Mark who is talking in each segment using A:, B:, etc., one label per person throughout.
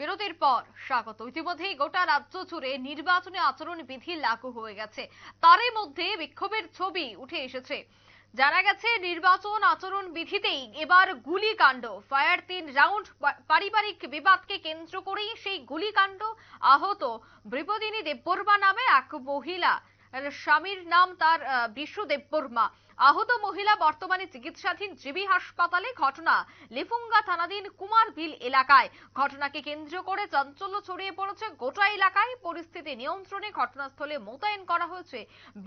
A: বিরতির পর স্বাগত। ইতিমধ্যেই গোটা রাজ্য জুড়ে নির্বাচনী আচরণ বিধি লাগু হয়ে গেছে। তারই মধ্যে বিক্ষোভের ছবি উঠে এসেছে। জানা গেছে, নির্বাচন আচরণ বিধিতেই এবার গুলিকাণ্ড। ফায়ার তিন রাউন্ড পারিবারিক বিবাদকে কেন্দ্র করেই সেই গুলিকাণ্ড আহত বৃপদিনী দেববর্মা নামে এক মহিলা। স্বামীর নাম তার বিশু দেববর্মা। আহত মহিলা বর্তমানে চিকিৎসাধীন জিবি হাসপাতালে ঘটনা। লিফুঙ্গা থানাধীন কুমারবিল এলাকায়। ঘটনাকে কেন্দ্র করে চাঞ্চল্য ছড়িয়ে পড়েছে গোটা এলাকায়। পরিস্থিতি নিয়ন্ত্রণে ঘটনাস্থলে মোতায়েন করা হয়েছে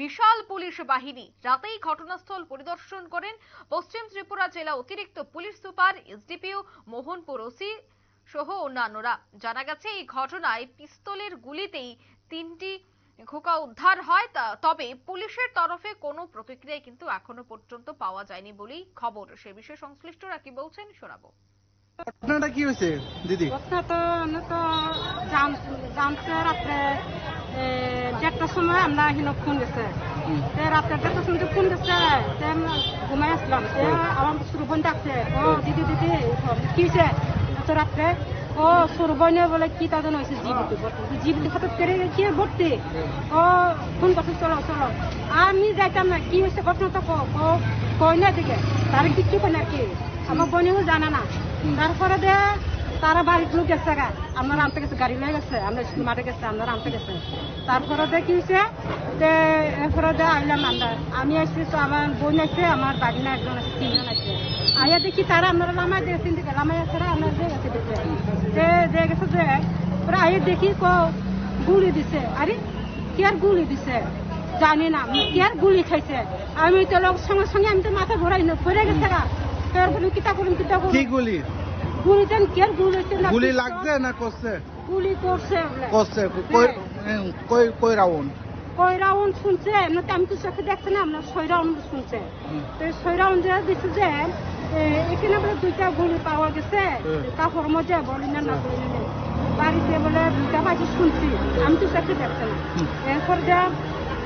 A: বিশাল পুলিশ বাহিনী। রাতেই ঘটনাস্থল পরিদর্শন করেন পশ্চিম ত্রিপুরা জেলা অতিরিক্ত police super, SDPO Mohanpur OC সহ অন্যান্যরা। জানা গেছে, এই ঘটনায় পিস্তলের গুলিতেই তিনটি খোকা উদ্ধার হয় তা- তবে পুলিশের তরফে কোনো প্রতিক্রিয়া কিন্তু এখনও পর্যন্ত পাওয়া যায়নি বলেই খবর। সে বিষয়ে সংশ্লিষ্টরা কি বলছেন শোনাবো।
B: ঘটনাটা কি হয়েছে দিদি?
C: কথা তো আমরা তো জান- জানতে রাত্রে দেড়টার সময় আমরা হিনো ফোন গেছে
B: হুম।
C: তে রাত্রে দেড়টার সময় ফোন গেছে তে ঘুমাই আসলাম। আমার সুরবন ডাকছে ও দিদি দিদি কি হয়েছে রাত্রে ও, সুরবনে বলে কি তাদের হয়েছে জীবিত জীবিত হঠাৎ করে কি ভর্তি ও, ফোন করছে, চলো চলো। আমি যাইতাম না, কি হয়েছে ঘটনাটা কো ও কই না দিকে তার কিচ্ছু কই না কি। আমার বোনেও জানা না। তারপরে দে, তারা বাড়ির লোক গেছে গা। আমরা আনতে গেছে, গাড়ি লয়ে গেছে, আমরা স্কুল মাঠে গেছে, আমরা আনতে গেছে। তারপরে দে, কি হয়েছে? এরপরে দে, আইলাম আমরা। আমি আসছি, তো আমার বোন আছে, আমার বাগিনা একজন আছে, তিনজন আইয়া দেখি তারা আমরা লামাই দিয়ে দিকে লামাই আছে আমরা দিয়ে গেছে দেখে। যে যে গেছে যে পরে আইয়া দেখি কো গুলি দিছে। আরে কি আর গুলি দিছে? জানি না কি আর গুলি খাইছে? আমি তো লোক সঙ্গে সঙ্গে আমি তো মাথা ঘোরাই না ঘুরে গেছে গা। তারপরে কিতা করুন কিতা করুন?
B: কি গুলি?
C: গুলি দেন কি আর গুলি হচ্ছে না
B: গুলি লাগছে না করছে?
C: গুলি করছে।
B: করছে কই কই কই রাউন্ড?
C: কয় রাউন্ড শুনছে? এমনিতে আমি তো চোখে দেখছি না আমরা ছয় রাউন্ড শুনছে। তো ছয় রাউন্ড যে দিচ্ছে যে এখানে বলে দুইটা গুলি পাওয়া গেছে। কাপড় মজা বলি না না বলি না। বাড়িতে বলে দুইটা বাজি শুনছি। আমি তো না।
B: হুম।
C: এরপর যে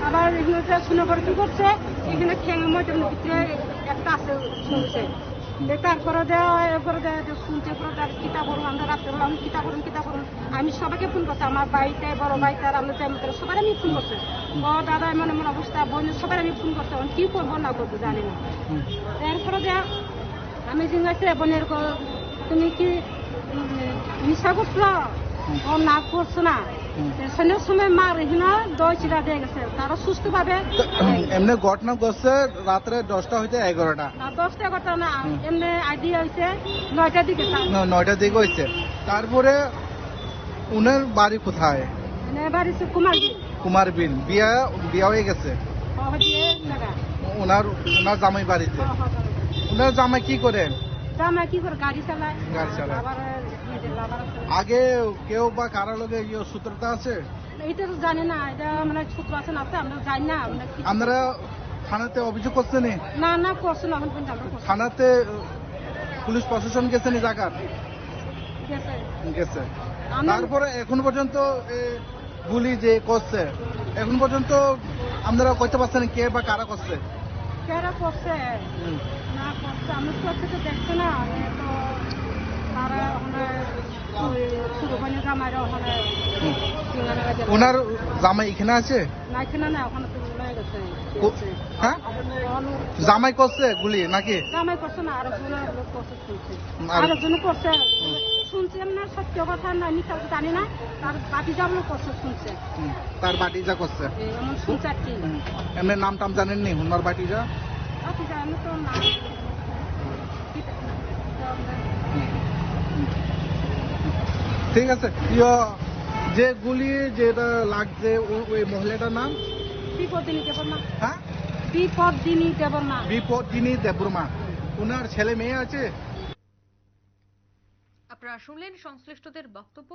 C: আবার এখানে যে শুনে পরে কি করছে এখানে ঠেঙে মজার ভিতরে একটা আছে শুনছে। তারপরে যে এরপরে যে যে শুনছে পরে যে কিতা করুন আমরা রাত্রে বেলা আমি কিতা করুন কিতা করুন আমি সবাইকে ফোন করছি আমার বাড়িতে বড় বাড়িতে আর আমরা মতো সবাই আমি ফোন করছি। ও দাদা এমন এমন অবস্থা বোন সবাই আমি ফোন করছি কি করব না করব জানি না। এরপরে যে আমি জিজ্ঞাসা বোনের তুমি কি নিশা করছ? ও না করছ না। সেনের সময় মা রেহিনা দই চিরা দিয়ে গেছে। তারা সুস্থ ভাবে
B: এমনি ঘটনা করছে রাত্রে দশটা হইতে এগারোটা।
C: দশটা কথা না। এমনি আইডি হয়েছে নয়টার দিকে
B: নয়টার দিকে হয়েছে তারপরে উনার বাড়ি কোথায়?
C: মানে বাড়ি কুমার
B: কুমার বিল। বিয়া বিয়া হয়ে গেছে। ওনার ওনার জামাই বাড়িতে। ওনার জামাই কি করেন
C: জামা কি করে? গাড়ি চালায়।
B: গাড়ি চালায়।
C: আবার নিজের লাভার আছে।
B: আগে কেউ বা কারও লগে ইয়ে সূত্রতা আছে?
C: এইটা তো জানি না এটা মানে সূত্র আছে না আমরা জানি না আমরা
B: থানাতে অভিযোগ করছেন
C: না? না করছ না এখন
B: থানাতে পুলিশ প্রশাসন গেছেন এই জায়গার
C: গেছে।
B: গেছে। তারপরে এখন পর্যন্ত গুলি যে করছে এখন পর্যন্ত আপনারা কইতে পারছেন কে বা কারা করছে?
C: কেরা করছে না করছে আমি তো দেখছে না। আমি তো তারা ওখানে ওখানে।
B: ওনার জামাই এখানে আছে?
C: না এখানে না ওখানে তো গেছে।
B: হ্যাঁ? জামাই করছে গুলি নাকি?
C: জামাই করছে না আরও লোক করছে আরও জন করছে শুনছে না সত্য কথা না আমি কাউকে জানি না তার করছে শুনছে।
B: তার বাটি যা করছে
C: এমন শুনছে আর কি।
B: এমনি নাম টাম বাটি যা
C: তো না
B: ঠিক আছে। ইয়ে, যে গুলি যেটা লাগছে ওই মহিলাটার নাম? হ্যাঁ?
C: বিপদিনী দেব
B: বিপদিনী দেবরমা ওনার ছেলে মেয়ে আছে।
A: আপনারা শুনলেন সংশ্লিষ্টদের বক্তব্য।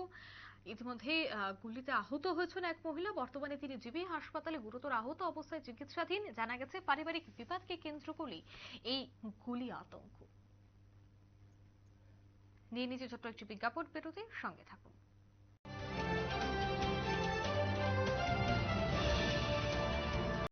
A: ইতিমধ্যে গুলিতে আহত হয়েছেন এক মহিলা। বর্তমানে তিনি জিবি হাসপাতালে গুরুতর আহত অবস্থায় চিকিৎসাধীন। জানা গেছে পারিবারিক বিবাদকে কেন্দ্র করেই এই গুলি আতঙ্ক। নিয়ে নিচে ছোট্ট একটি বিজ্ঞাপন বেরোতে সঙ্গে থাকুন।